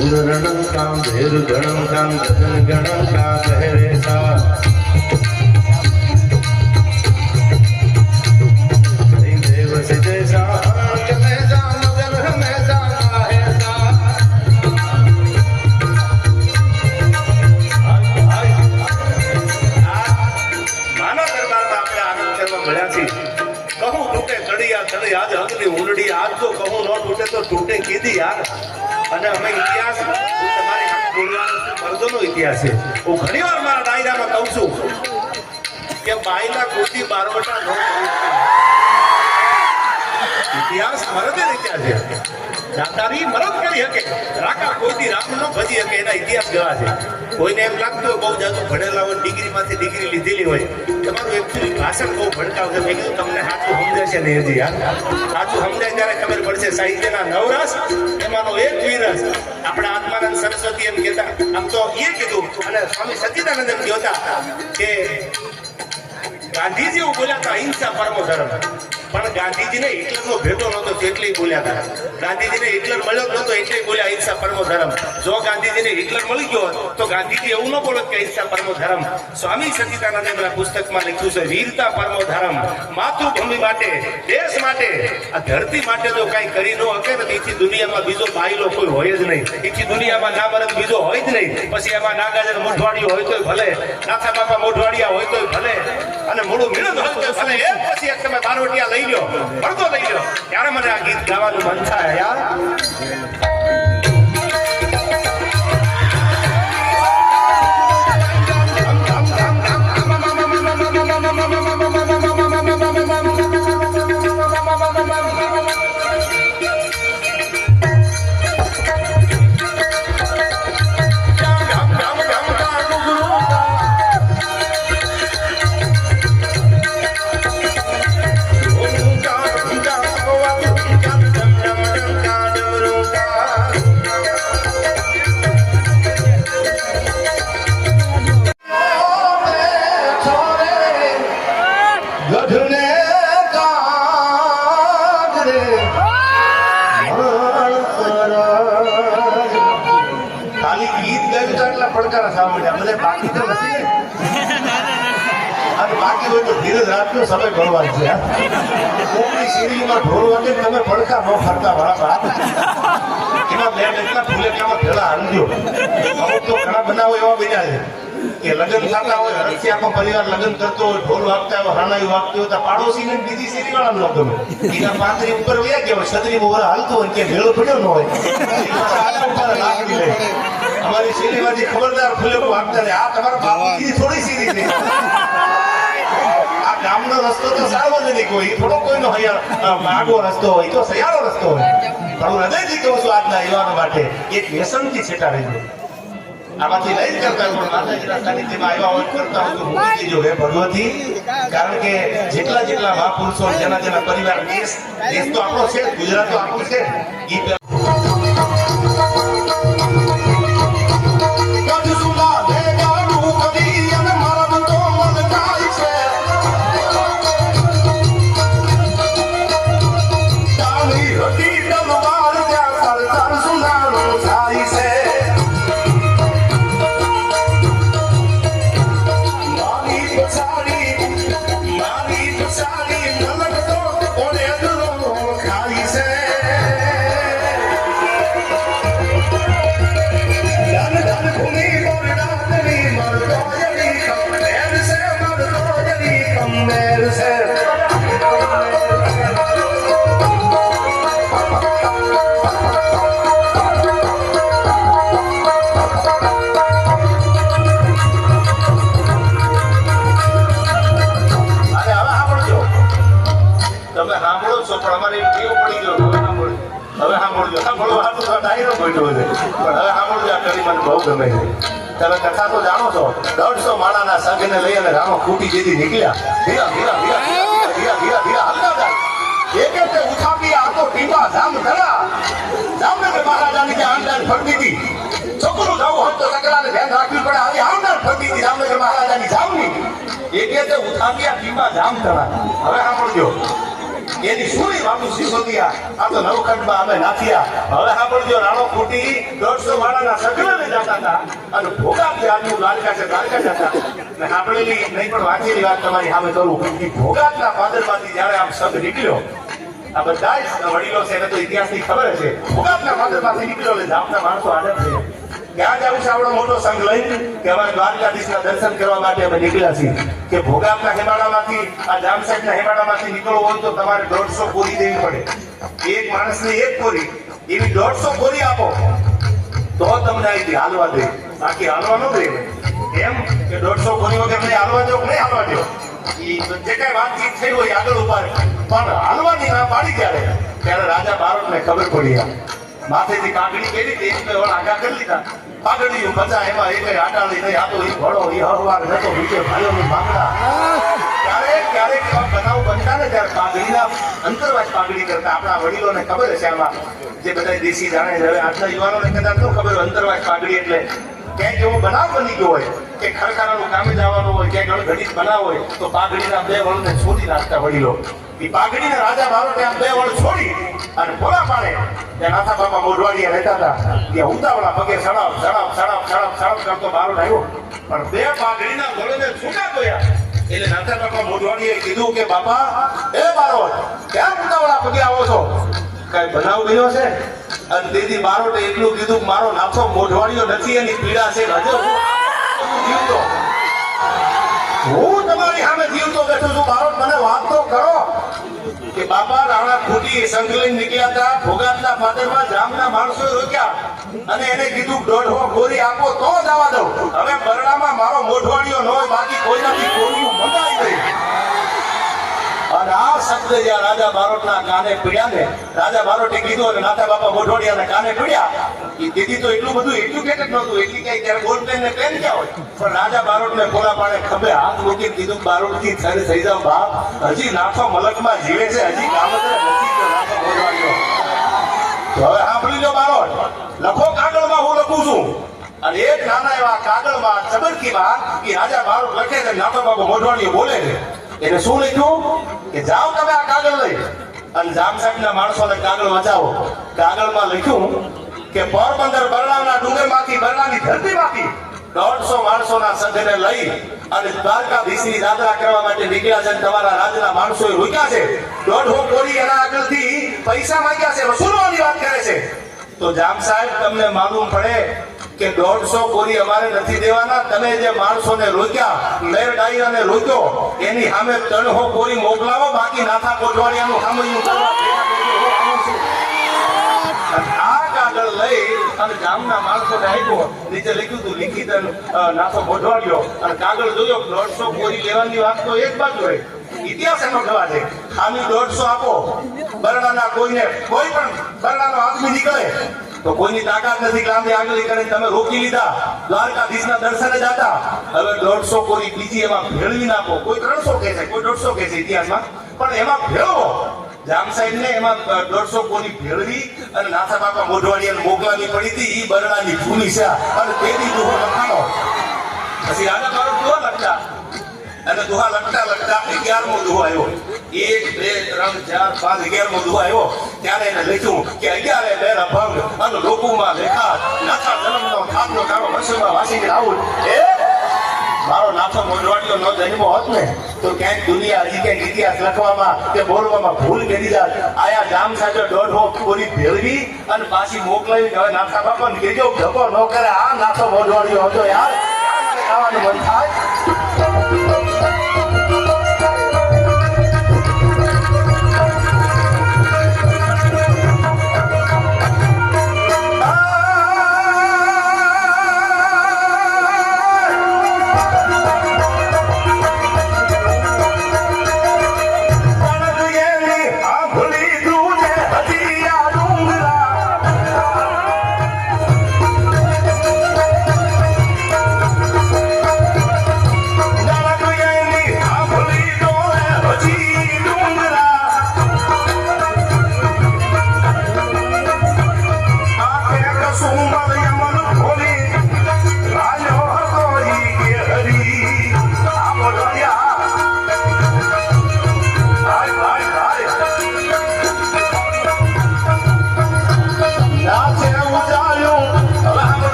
ધૂરરણં કામ ધીર્ઘણં કામ ગગનગણં કામ ગહેરે કીધી યાર. અને અમે ઇતિહાસ તમારી બોલવાનો મર્દોનો ઇતિહાસ છે. હું ઘણી વાર મારા ડાયરામાં કહું છું કે બાયલા કોટી બારવટા ન. ઇતિહાસ મરદે રીત્યા છે. દાતારી મરદ કરી શકે. કોઈથી રામ ન ભજી શકે એના ઇતિહાસ ગવા છે. કોઈને એમ લાગતું હોય બહુ જાજુ ભણેલા હોય, ડિગ્રીમાંથી ડિગ્રી લીધેલી હોય તમારું એકચ્યુઅલી ભાષણ બહુ ભડકાવ છે મેં કીધું તમને સાચું સમજાશે ને હજી યાર સાચું સમજાય ત્યારે ખબર પડશે, સાહિત્યના નવરસ, એમાંનો એક વિરસ. આપણા આત્માનંદ સરસ્વતી એમ કહેતા, આમ તો એ કીધું, અને સ્વામી સચિદાનંદ એમ કહેતા કે ગાંધીજી એવું બોલ્યા હતા અહિંસા પરમો ધર્મ. પણ ગાંધીજીને હિટલરનો ભેટો નહોતો એટલી બોલ્યા હતા. ગાંધીજીને હિટલર મળ્યો જ નહોતો એટલે બોલ્યા અહિંસા પરમો ધર્મ. જો ગાંધીજીને હિટલર મળી ગયો હોત, તો ગાંધીજી એવું ન બોલત કે અહિંસા પરમો ધર્મ. સ્વામી સચિદાનંદે મારા પુસ્તકમાં લખ્યું છે વીરતા પરમો ધર્મ. માતૃભૂમિ માટે દેશ માટે આ ધરતી માટે જો કાંઈ કરી ન હકે ને તો એથી દુનિયામાં બીજો બાયલો કોઈ હોય જ નહીં. એથી દુનિયામાં ના મરદ બીજો હોય જ નહીં. પછી એમાં નાગાજર મોઢવાડિયો હોય તોય ભલે નાથા બાપા મોઢવાડિયા હોય તોય ભલે. અને મોડું મિલત હોય તો ભલે એક પછી તમે બારવટિયા લઈ લ્યો પડદો લઈ લ્યો ત્યારે મને આ ગીત ગાવાનું મન થાય યાર? ગઢને ખાલી ગીત ગાયું તો એટલા પડકારા મને બાકી તો નથી. અને બાકી હોય તો ધીરજ સમય ભરવાનો છે. કોકની ઢોલ વાગે તમે પડકા ન ફરતા વાળા એના બે એટલા અમુક તો ઘણા બનાવો એવા બન્યા છે. કે લગ્ન થતા હોય રસિયામાં પરિવાર લગ્ન કરતો હોય ઢોલ વાગતા હોય હરણાઈ વાગતી હોય તો પાડોશી ને બીજી શેરી વાળા ન ગમે. એના પાંત્રી ઉપર વ્યા ગયા હોય છત્રી ઉપર હાલતો હોય કે ભેળો પડ્યો ન હોય. અમારી શેરીમાંથી ખબરદાર ફૂલેકો વાગતા ને આ તમારા બાપુજી થોડી સીરી છે. આ ગામનો રસ્તો તો સાર્વજનિક હોય એ થોડો કોઈનો હૈયા આગો રસ્તો હોય તો સયાળો રસ્તો હોય. પણ હું હૃદયથી કહું છું આજના યુવાનો માટે એક વ્યસનથી છેટા રહેજો આમાંથી લઈ કરતા પણ માતાજીના સાનિધ્યમાં હોય, કરતા હોય હે ભગવતી. કારણ કે જેટલા જેટલા મહાપુરુષો જેના જેના પરિવાર, દેશ દેશ તો આપણો છે, ગુજરાત તો આપણું છે. બહુ ગમે છે. તમે કથા તો જાણો છો. દોઢસો માળાના સંઘને લઈ અને રામો ખૂટી જેથી નીકળ્યા. ધીરા ધીરા ધીરા ધીરા ધીરા ધીરા હાલતા જાય. એક એક ઉઠાવી મહારાજાની તો સકલાને ધ્યાન રાખવી પડે. આવી આંદાજ ફરતી હતી મહારાજાની જામની. એક એક ઉઠાવી આ ટીપા જામ ધરા. હવે સાંભળજો. એની સુરી બાપુ સિસોદિયા આ તો નવખંડમાં અમે નાખ્યા હવે રાણો સગડાને જતા હતા અને ભોગાથી આજુ દ્વારકા છે દ્વારકા જતા નહીં, પણ વાત તમારી સામે કરું. પાદરમાંથી જ્યારે આમ શબ્દ નીકળ્યો, આ બધા વડીલો છે, એને તો ઇતિહાસની ખબર છે. નીકળ્યો ક્યાં જવું છે આપણો મોટો સંઘ લઈ કે અમારે દ્વારકાધીશના દર્શન કરવા માટે અમે નીકળ્યા છીએ. કે ભોગાપના હેમાડામાંથી, આ જામ સાહેબના હેમાડામાંથી નીકળવું હોય તો તમારે દોઢસો કોરી દેવી પડે. એક માણસને એક કોરી. એવી દોઢસો કોરી આપો. તો તમને અહીંથી હાલવા દે. દે. એમ કે દોઢસો વગર નહીં હાલવા દો નહીં હાલવા દો? જે કઈ વાતચીત થઈ હોય આગળ ઉપર પણ હાલવાની ના પાડી ત્યારે. ત્યારે રાજા બારોટને ખબર પડી માથેથી કાગડી કરી હતી એમ તો આગા કરી લીધા. પાઘડીયું મજા એમાં એક આટાળી નહીં આતો એ ઘોડો એ હરવાર નતો નીચે ભાઈઓની માંગડા. ક્યારેક ક્યારેક એવા બનાવ બનતા ને ત્યારે પાઘડીના અંતરવાસ પાઘડી કરતા આપણા વડીલોને ખબર હશે આમાં. જે બધા દેશી જાણે. હવે આજના યુવાનોને કદાચ ન ખબર અંતરવાસ પાઘડી એટલે ક્યાંક એવો બનાવ બની ગયો હોય, કે ખરખાનાનું કામે જવાનું હોય, ક્યાંક ઘડી બનાવ હોય, તો પાઘડીના બે વણને છોડી નાખતા વડીલો. એ પાઘડીને રાજા બારોટે આમ બે વળ છોડી અને ભોળા પાડે. ત્યાં નાથા બાપા મોઢવાડિયા રહેતા હતા. ત્યાં ઉતાવળા પગે સડાવ સડાવ સડાવ સડાવ સડાવ કરતો બારો આવ્યો પણ બે પાઘડીના વળને છૂટા ગયા એટલે નાથા બાપા મોઢવાડીએ કીધું કે બાપા એ બારો ક્યાં ઉતાવળા પગે આવો છો? કઈ બનાવ ગયો છે? અને દીદી બારોટે એટલું કીધું મારો નાથો મોઢવાડિયો નથી એની પીડા છે. હજુ જીવતો. હું તમારી સામે જીવતો બેઠો છું. બાળક, મને વાત તો કરો. કે બાપા રાણા ખોટી, સંકલન નીકળ્યા હતા ભોગાતના પાદરમાં જામના માણસો રોક્યા અને એને કીધું દોઢો ગોરી આપો, તો જ આવવા દઉં. હવે બરડામાં મારો મોઢવાડીઓ ન હોય, બાકી કોઈનાથી ગોળીઓ મંગાવી દઈ. અને આ શબ્દ જ્યાં રાજા બારોટના કાને પીડ્યા ને? રાજા બારોટે કીધું અને નાથા બાપા મોઢવાડિયાના કાને પીડ્યા? એ દીદી તો એટલું બધું એજ્યુકેટેડ નહોતું. એટલી કઈ ત્યારે બોલ પ્લેન ને પ્લેન ક્યાં હોય. પણ રાજા બારોટને પોલા પાડે ખભે હાથ મૂકી કીધું બારોટથી થઈને થઈ જાવ બાપ. હજી નાથો મલકમાં જીવે છે, હજી કામ નથી ગયો. નાથો તો હવે સાંભળી લો બારોટ. લખો કાગળમાં હું લખું છું. અને એક નાના એવા કાગળમાં ચબરકીમાં એ રાજા બારોટ લખે છે, નાથો બાબુ મોઢવાણીઓ બોલે છે. એને શું લખ્યું? કે જાઓ તમે આ કાગળ લઈ. અને જામ સાહેબના માણસોને કાગળ વચાવો. કાગળમાં લખ્યું કે પોરબંદર બરડાના ડુંગરમાંથી બરડાની ધરતીમાંથી દોઢસો માણસોના સંઘને લઈ અને દ્વારકાધીશની યાત્રા કરવા માટે નીકળ્યા છે તમારા રાજના માણસોએ રોક્યા છે. દોઢો કોરી એના આગળથી પૈસા માંગ્યા છે, વસૂલવાની વાત કરે છે. તો જામ સાહેબ, તમને માલુમ પડે કે દોઢસો કોરી અમારે નથી દેવાના. તમે જે માણસોને રોક્યા મેર ડાયરાને રોક્યો એની સામે ત્રણસો કોરી મોકલાવો બાકી નાથા કોટવાડિયાનું સામયું કરવા. અને અને લિખિત અને, નાથો મોઢવાડ્યો અને કાગળ જોયો દોઢસો લેવાની વાત તો એક બાજુ હોય. ઇતિહાસ એનો થવા છે ખાલી દોઢસો આપો. બરડાના કોઈને કોઈ પણ બરડાનો આદમી નીકળે. તો કોઈની તાકાત નથી કે આમથી આગળ કરીને તમે રોકી લીધા. દ્વારકાધીશના દર્શને હતા હવે દોઢસો કોની બીજી એમાં ભેળવી નાખો. કોઈ ત્રણસો કે છે, કોઈ દોઢસો કે છે ઇતિહાસમાં. પણ એમાં ભેળવો. જામ સાહેબ ને એમાં દોઢસો કોની ભેળવી અને નાથા બાપા મોઢવાડિયાને મોકલાવી પડી હતી. એ બરડાની ભૂમિ છે. અને તેની દુહો લખાણો પછી રાજા બારોટ દુહો લખતા અને દુહા લખતા લખતા અગિયારમો દુહો આવ્યો. એક, બે, ત્રણ, ચાર, પાંચ, અગિયારમો દુહો આવ્યો. ત્યારે એને લખ્યું કે અગિયારે બેરા ભંગ અને લોકોમાં લેખા નાથા જન્મનો ખાતનો તારો વસુમાં વાસી રાહુલ. એ? મારો નાથો મોઢવાડીયો નો જન્મો હોત ને, તો ક્યાંક દુનિયા હજી ક્યાંક ઇતિહાસ લખવામાં કે બોલવામાં ભૂલ કરી જાત. આયા જામ સાચો દોઢ પૂરી ભેળવી? અને પાછી મોકલાવી હવે નાથા બાપા ને કહેજો ધક્કો ન કરે, આ નાથો મોઢવાડીયો હતો યાર. ખાવાનું મન થાય.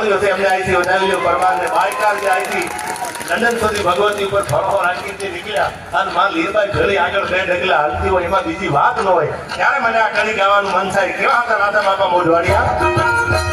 તાળીઓ છે, એમને અહીંથી વધાવી પરમાર ને બાયકાર જે અહીંથી લંડન સુધી ભગવતી ઉપર ફરફર રાખી તે નીકળ્યા, અને માં લીરબાઈ ઘડી આગળ બે ઢગલા હાલતી હોય, એમાં બીજી વાત ન હોય. ત્યારે મને આ કડી ગાવાનું મન થાય. કેવા હતા રાધા બાપા મોઢવાડિયા?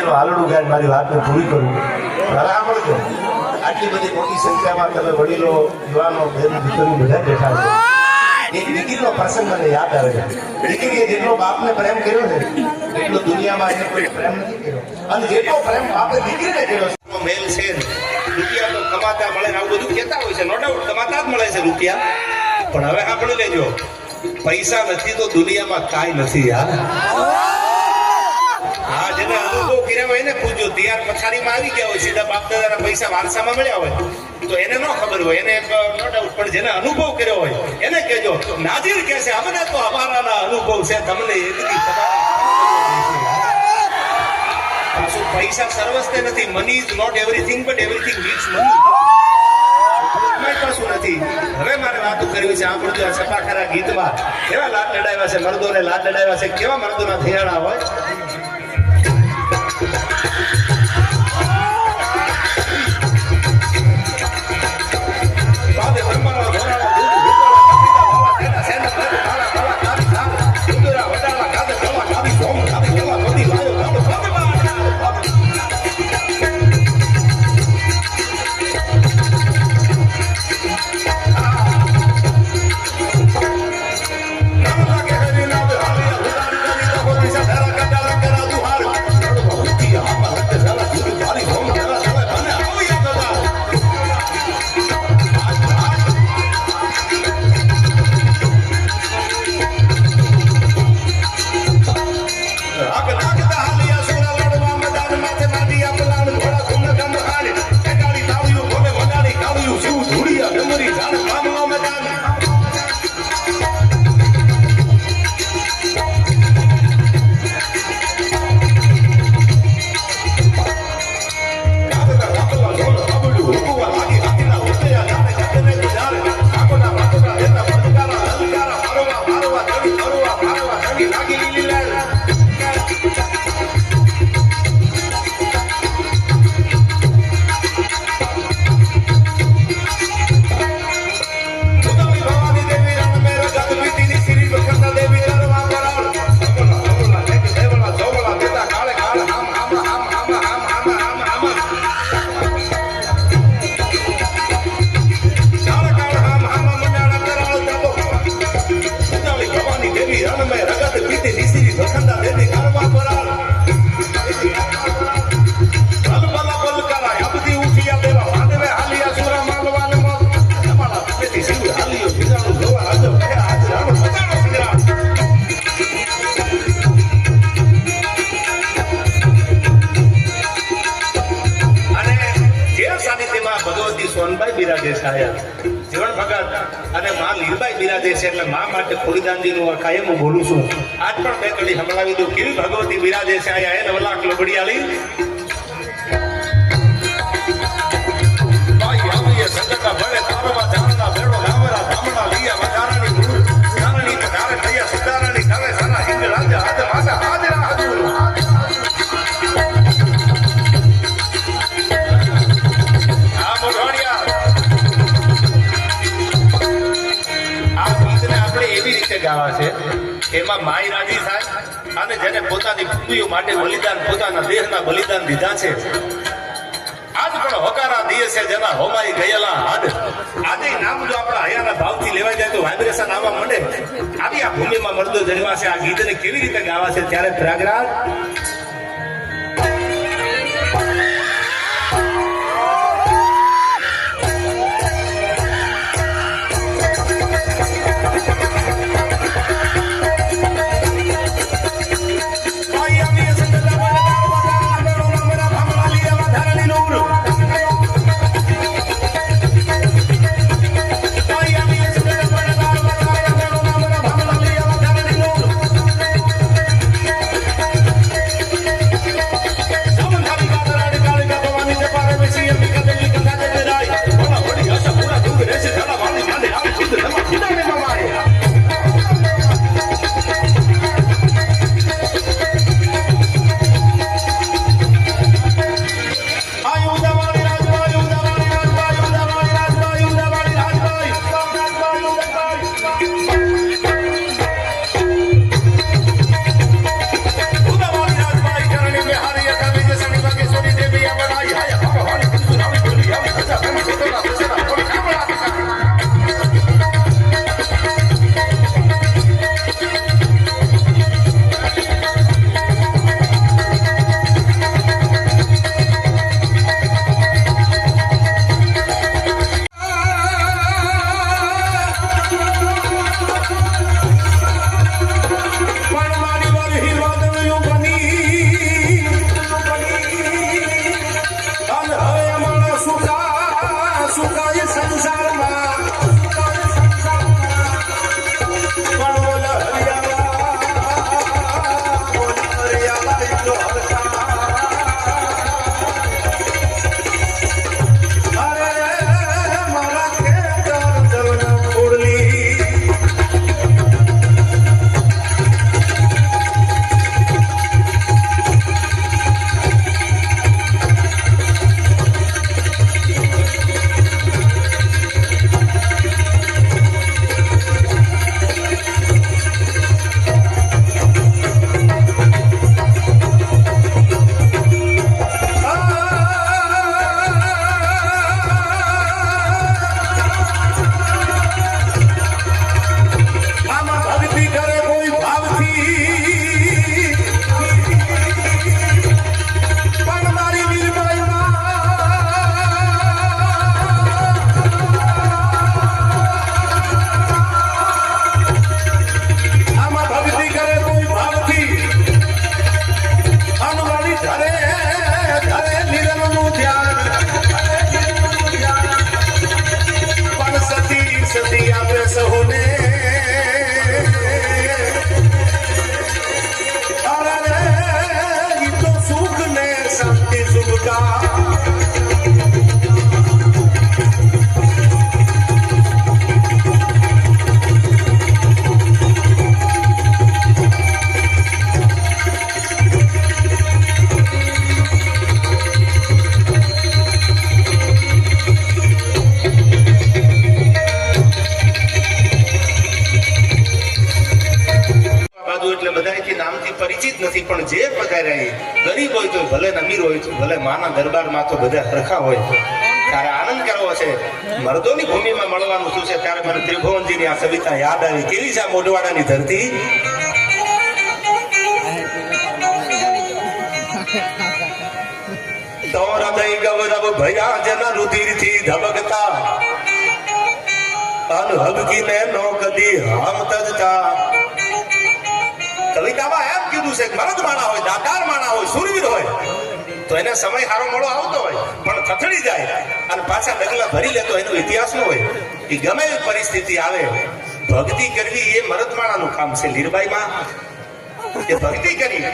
શિવાજીનું હાલડું ગાય મારી વાતને પૂરી કરું. હવે સાંભળજો આટલી બધી મોટી સંખ્યામાં તમે વડીલો, યુવાનો, બેન, દીકરીઓ બધા બેઠા છો. એક દીકરીનો પ્રસંગ મને યાદ આવે છે. દીકરીએ જેટલો બાપને પ્રેમ કર્યો છે, એટલો દુનિયામાં એને કોઈ પ્રેમ નથી કર્યો. અને જેટલો પ્રેમ બાપે દીકરીને કર્યો છે મેલ છે. રૂપિયા તો કમાતા મળે ને આવું બધું કહેતા હોય છે. નો ડાઉટ કમાતા જ મળે છે રૂપિયા. પણ હવે આપણે લેજો. પૈસા નથી તો દુનિયામાં કાંઈ નથી, યાર. હા જેને અનુભવ હોય એને પૂછજો. તૈયાર પથારીમાં આવી ગયા હોય, સીધા બાપ દાદાના પૈસા વારસામાં મળ્યા હોય. તો એને ન ખબર હોય, એને નો ડાઉટ પણ જેને અનુભવ કર્યો હોય, એને કહેજો, નાજીર કહે છે, અમને તો અમારાના અનુભવ છે, તમને એથી પાછું પૈસા સર્વસ્તે નથી money is not everything but everything needs money કશું નથી. હવે મારે વાતો કરવી છે આપણું આ સપાખરા ગીતમાં કેવા લાડ લડાવ્યા છે, મર્દોને લાડ લડાવ્યા છે, કેવા મર્દોના થિયાણા હોય? સાનિધ્યમાં ભગવતી સોનબાઈ બિરાજે આયા. જીવન ભગત અને માં લીલબાઈ બિરાજે છે એટલે મા માટે ખોડીદાનજીનું કાયમ હું બોલું છું. આજ પણ બે કડી સંભળાવી દઉં. કેવી ભગવતી બિરાજે છે આયા? એને વલાક લબડિયાળી ગાવા છે. એમાં માય રાજી થાય અને જેને પોતાની ભૂમિઓ માટે બલિદાન, પોતાના દેહના બલિદાન દીધા છે. આજ પણ હોકારા દીએ છે જેના હોમાઈ ગયેલા હાડ આજે નામ જો આપણા હયાના ભાવથી લેવાઈ જાય તો વાઇબ્રેશન આવવા માંડે. આવી આ ભૂમિમાં મરદો જન્મા છે આ ગીતને કેવી રીતે ગાવા છે ત્યારે પ્રયાગરાજ ત્રિભુવનજીની યાદ આવી. કેવી છે આ મોઢવાડાની ધરતી? રુધિરથી ધબકતા. કવિતામાં એમ કીધું છે મરદ માણા હોય, દાતાર માણા હોય, સુરવીર હોય, તો એને સમય સારો મોડો આવતો હોય, પણ થથડી જાય. અને પાછા ડગલા ભરી લે તો એનો ઇતિહાસ ન હોય. એ ગમે પરિસ્થિતિ આવે. ભક્તિ કરવી એ મરદમાળાનું કામ છે લીરબાઈમાં. એ ભક્તિ કરી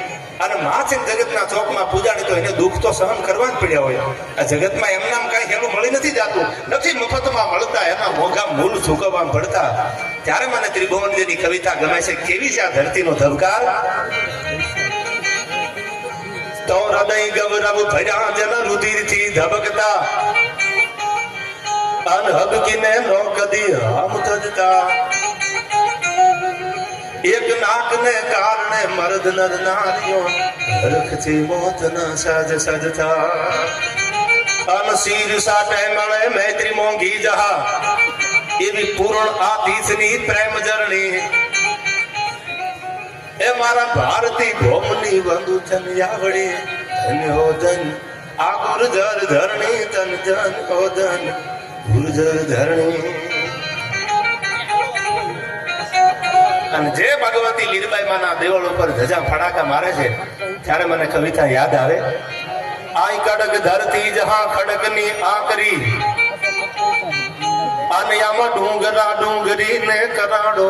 અને માછન જગતના ચોકમાં પૂજાડી તો એને દુઃખ તો સહન કરવા જ પડ્યા હોય. આ જગતમાં એમનામ કાંઈ હેલું મળી નથી જાતું. નથી મફતમાં મળતા, એના મોઘા મૂળ ચૂકવવા પડતા ત્યારે મને ત્રિભુવનજીની કવિતા ગમે છે, કેવી છે આ ધરતીનો ધબકાર? તો હૃદય ગૌરવ ભર્યા જન રુધિરથી ધબકતા. અનહબકીને નો કદી હમ તજતા એક નાકને કારણે મર્દ નર નારીઓ રખથી મોતના સજ સજતા. અન શીર સાટે મળે મૈત્રી મોંઘી જહા. એવી પૂર્ણ આ તીસની પ્રેમ જરણી. એ મારા ભારતી ભોમની બંધુ તન આવડે ધન ધન આ ગુર્જર ધરણી, તન જન ઓદન ગુર્જર ધરણી. અને જે ભગવતી લીલબાઈ માના દેવળ ઉપર ધજા ફડાકા મારે છે, ત્યારે મને કવિતા યાદ આવે. આઈ કડક ધરતી જહા ખડકની આકરી. અને આમાં ડુંગરા ડુંગરી ને કરાડો.